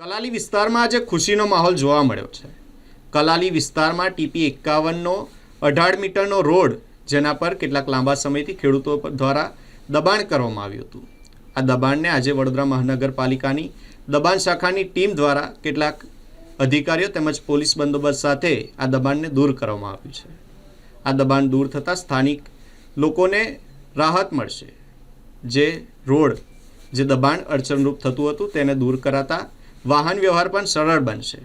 કલાલી વિસ્તારમાં આજે ખુશીનો માહોલ જોવા મળ્યો છે. કલાલી વિસ્તારમાં ટીપી એકાવનનો અઢાર મીટરનો રોડ જેના પર કેટલાક લાંબા સમયથી ખેડૂતો દ્વારા દબાણ કરવામાં આવ્યું હતું. આ દબાણને આજે વડોદરા મહાનગરપાલિકાની દબાણ શાખાની ટીમ દ્વારા કેટલાક અધિકારીઓ તેમજ પોલીસ બંદોબસ્ત સાથે આ દબાણને દૂર કરવામાં આવ્યું છે. આ દબાણ દૂર થતાં સ્થાનિક લોકોને રાહત મળશે. જે રોડ, જે દબાણ અડચણરૂપ થતું હતું તેને દૂર કરાતા વાહન વ્યવહાર પણ સરળ બનશે.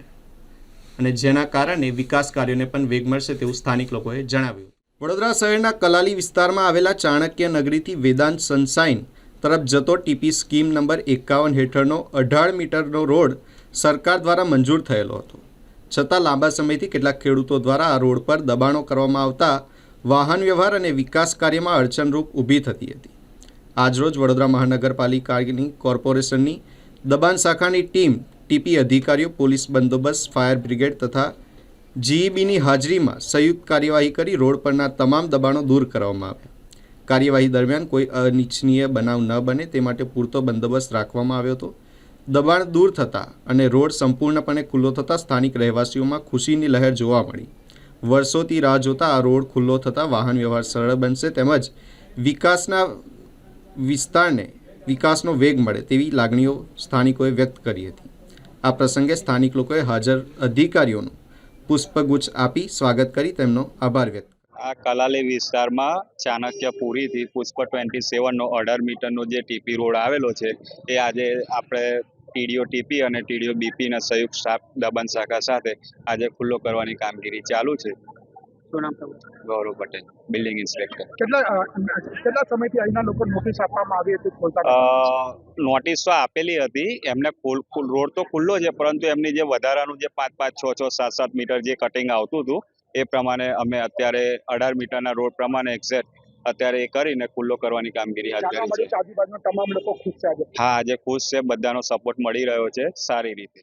અને જેના કારણે વિકાસ કાર્યોને પણ વેગ મળશે તેવું સ્થાનિક લોકોએ જણાવ્યું. વડોદરા શહેરના કલાલી વિસ્તારમાં આવેલા ચાણક્ય નગરીથી વેદાંત સનસાઇન તરફ જતો ટીપી સ્કીમ નંબર એકાવન હેઠળનો અઢાર મીટરનો રોડ સરકાર દ્વારા મંજૂર થયેલો હતો. છતાં લાંબા સમયથી કેટલાક ખેડૂતો દ્વારા આ રોડ પર દબાણો કરવામાં આવતા વાહન વ્યવહાર અને વિકાસ કાર્યમાં અડચણરૂપ ઊભી થતી હતી. આજરોજ વડોદરા મહાનગરપાલિકાની કોર્પોરેશનની દબાણ શાખાની ટીમ, ટીપી અધિકારીઓ, પોલીસ બંદોબસ્ત, ફાયર બ્રિગેડ તથા જીઈબીની હાજરીમાં સંયુક્ત કાર્યવાહી કરી રોડ પરના તમામ દબાણો દૂર કરવામાં આવ્યા. કાર્યવાહી દરમિયાન કોઈ અનિચ્છનીય બનાવ ન બને તે માટે પૂરતો બંદોબસ્ત રાખવામાં આવ્યો હતો. દબાણ દૂર થતાં અને રોડ સંપૂર્ણપણે ખુલ્લો થતાં સ્થાનિક રહેવાસીઓમાં ખુશીની લહેર જોવા મળી. વર્ષોથી રાહ જોતા આ રોડ ખુલ્લો થતાં વાહન વ્યવહાર સરળ બનશે તેમજ વિકાસના વિસ્તારને વિકાસનો વેગ મળે તેવી લાગણીઓ સ્થાનિકોએ વ્યક્ત કરી હતી. આ પ્રસંગે સ્થાનિક લોકોએ હાજર અધિકારીઓનું પુષ્પગુચ્છ આપી સ્વાગત કરી તેમનો આભાર વ્યક્ત આ કલાલી વિસ્તારમાં ચાણક્યપુરીથી પુષ્પ ટ્વેન્ટી સેવનનો અઢાર મીટરનો જે ટીપી રોડ આવેલો છે, એ આજે આપણે ટીડીઓ ટીપી અને ટીડીઓ બીપીના સંયુક્ત સ્ટાફ દબન શાખા સાથે આજે ખુલ્લો કરવાની કામગીરી ચાલુ છે. શું નામ તમારું? Gaurav Patel building inspector. કેટલા કેટલા સમયથી અહીંના લોકો નોટિસ આપવામાં આવી હતી ખોલતા નોટિસ તો આપેલી હતી. એમને ખુલ ખુલ- રોડ તો ખુલ્લો છે પરંતુ એમની જે વધારાનું જે પાંચ પાંચ છ છ સાત સાત મીટર જે કટિંગ આવતું હતું એ પ્રમાણે અમે અત્યારે અઢાર મીટરના રોડ પ્રમાણે એક્ઝેક્ટ અત્યારે એ કરીને ખુલ્લો કરવાની કામગીરી હાથ ધરી છે. તમામ લોકો ખુશ છે. હા આજે ખુશ છે બધાનો સપોર્ટ મળી રહ્યો છે સારી રીતે.